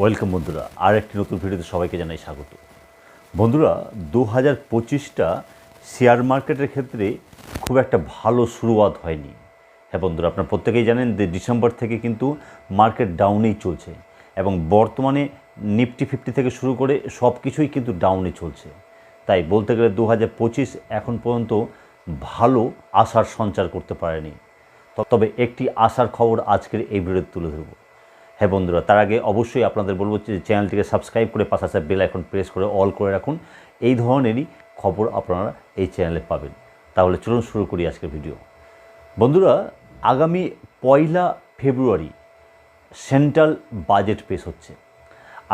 Welcome বন্ধুরা আর একটি নতুন ভিডিওতে সবাইকে জানাই স্বাগত। বন্ধুরা, দু হাজার পঁচিশটা শেয়ার মার্কেটের ক্ষেত্রে খুব একটা ভালো শুরুয়াত হয়নি। হ্যাঁ বন্ধুরা, আপনারা প্রত্যেকেই জানেন যে ডিসেম্বর থেকে কিন্তু মার্কেট ডাউনেই চলছে এবং বর্তমানে নিফটি ফিফটি থেকে শুরু করে সব কিছুই কিন্তু ডাউনে চলছে। তাই বলতে গেলে দু হাজার পঁচিশ এখন পর্যন্ত ভালো আশার সঞ্চার করতে পারেনি। তবে একটি আশার খবর আজকের এই ভিডিওতে তুলে ধরবো। হ্যাঁ বন্ধুরা, তার আগে অবশ্যই আপনাদের বলব যে চ্যানেলটিকে সাবস্ক্রাইব করে পাশে আসা বেল এখন প্রেস করে অল করে রাখুন। এই ধরনেরই খবর আপনারা এই চ্যানেলে পাবেন। তাহলে চলুন শুরু করি আজকের ভিডিও বন্ধুরা, আগামী পয়লা ফেব্রুয়ারি সেন্ট্রাল বাজেট পেশ হচ্ছে।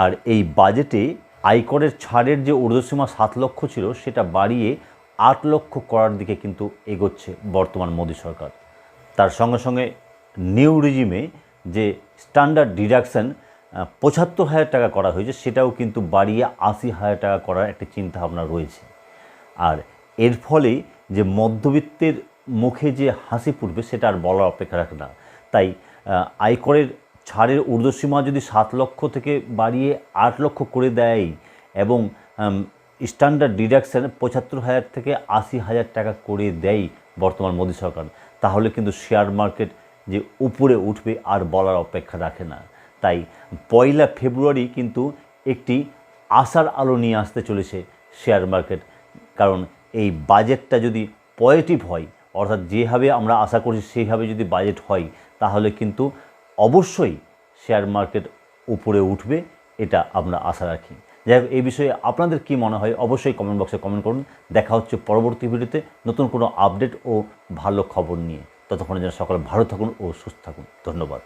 আর এই বাজেটে আয়করের ছাড়ের যে ঊর্ধ্বসীমা সাত লক্ষ ছিল, সেটা বাড়িয়ে আট লক্ষ করার দিকে কিন্তু এগোচ্ছে বর্তমান মোদী সরকার। তার সঙ্গে সঙ্গে নিউ রিজিমে যে স্ট্যান্ডার্ড ডিডাকশান পঁচাত্তর হাজার টাকা করা হয়েছে, সেটাও কিন্তু বাড়িয়ে আশি হাজার টাকা করার একটি চিন্তাভাবনা রয়েছে। আর এর ফলে যে মধ্যবিত্তের মুখে যে হাসি ফুটবে, সেটা আর বলার অপেক্ষা রাখে না। তাই আয়করের ছাড়ের ঊর্ধ্বসীমা যদি সাত লক্ষ থেকে বাড়িয়ে আট লক্ষ করে দেয় এবং স্ট্যান্ডার্ড ডিডাকশন পঁচাত্তর হাজার থেকে আশি হাজার টাকা করে দেয় বর্তমান মোদী সরকার, তাহলে কিন্তু শেয়ার মার্কেট যে উপরে উঠবে আর বলার অপেক্ষা রাখে না। তাই পয়লা ফেব্রুয়ারি কিন্তু একটি আশার আলো নিয়ে আসতে চলেছে শেয়ার মার্কেট। কারণ এই বাজেটটা যদি পজিটিভ হয়, অর্থাৎ যেভাবে আমরা আশা করছি সেইভাবে যদি বাজেট হয়, তাহলে কিন্তু অবশ্যই শেয়ার মার্কেট উপরে উঠবে, এটা আমরা আশা রাখি। যাই হোক, এই বিষয়ে আপনাদের কি মনে হয় অবশ্যই কমেন্ট বক্সে কমেন্ট করুন। দেখা হচ্ছে পরবর্তী ভিডিওতে নতুন কোনো আপডেট ও ভালো খবর নিয়ে। ততক্ষণে জন্য সকলে ভালো থাকুন ও সুস্থ থাকুন। ধন্যবাদ।